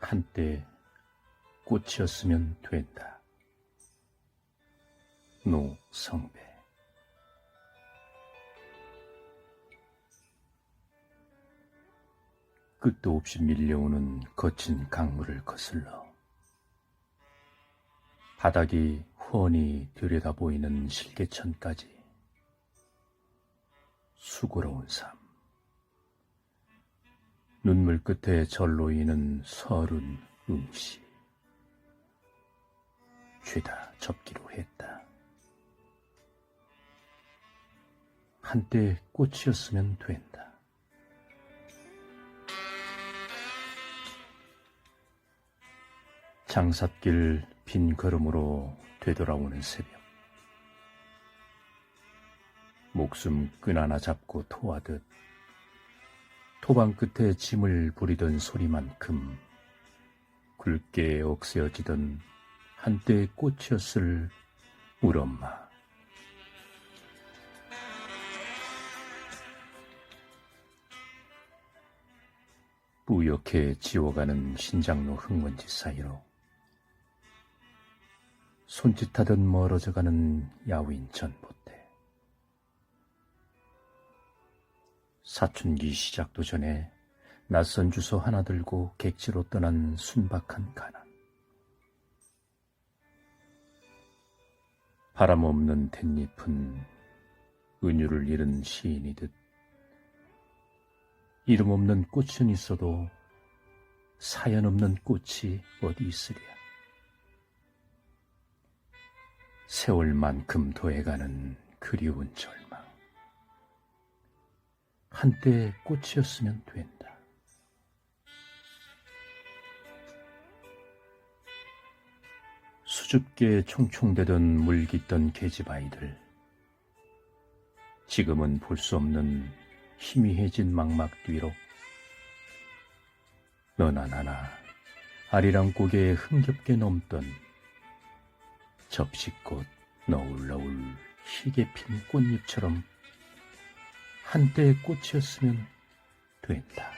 한때 꽃이었으면 된다. 노성배 끝도 없이 밀려오는 거친 강물을 거슬러 바닥이 훤히 들여다 보이는 실개천까지 수고로운 삶 눈물 끝에 절로 이는 서른 응시 죄다 접기로 했다. 한때 꽃이었으면 된다. 장삿길 빈 걸음으로 되돌아오는 새벽. 목숨 끈 하나 잡고 토하듯 토방 끝에 짐을 부리던 소리만큼 굵게 억세어지던 한때의 꽃이었을 울 엄마. 뿌옇게 지워가는 신장로 흙먼지 사이로 손짓하듯 멀어져가는 야윈 전봇 사춘기 시작도 전에 낯선 주소 하나 들고 객지로 떠난 순박한 가난. 바람 없는 댄잎은 은유를 잃은 시인이듯 이름 없는 꽃은 있어도 사연 없는 꽃이 어디 있으랴. 세월만큼 더해가는 그리운 절망. 한때 꽃이었으면 된다. 수줍게 총총대던 물깃던 계집아이들. 지금은 볼 수 없는 희미해진 망막 뒤로 너나 나나 아리랑 고개에 흥겹게 넘던 접시꽃 너울너울 희게 핀 꽃잎처럼 한때의 꽃이었으면 된다.